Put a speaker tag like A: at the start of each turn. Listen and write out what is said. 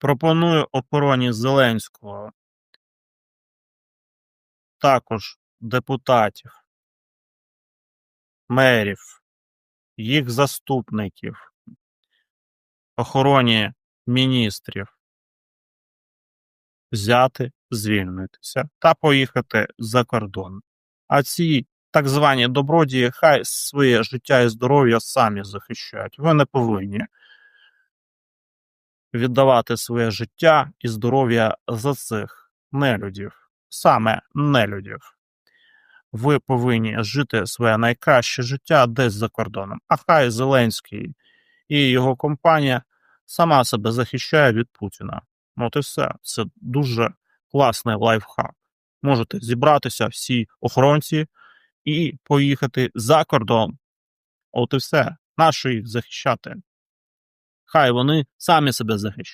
A: Пропоную охороні Зеленського, також депутатів, мерів, їх заступників, охороні міністрів. Взяти, звільнитися та поїхати за кордон. А ці так звані добродії хай своє життя і здоров'я самі захищають. Ви не повинні віддавати своє життя і здоров'я за цих нелюдів, саме нелюдів. Ви повинні жити своє найкраще життя десь за кордоном. А хай Зеленський і його компанія сама себе захищає від Путіна. От і все. Це дуже класний лайфхак. Можете зібратися всі охоронці і поїхати за кордон. От і все. Нащо захищати? Хай вони самі себе захищають.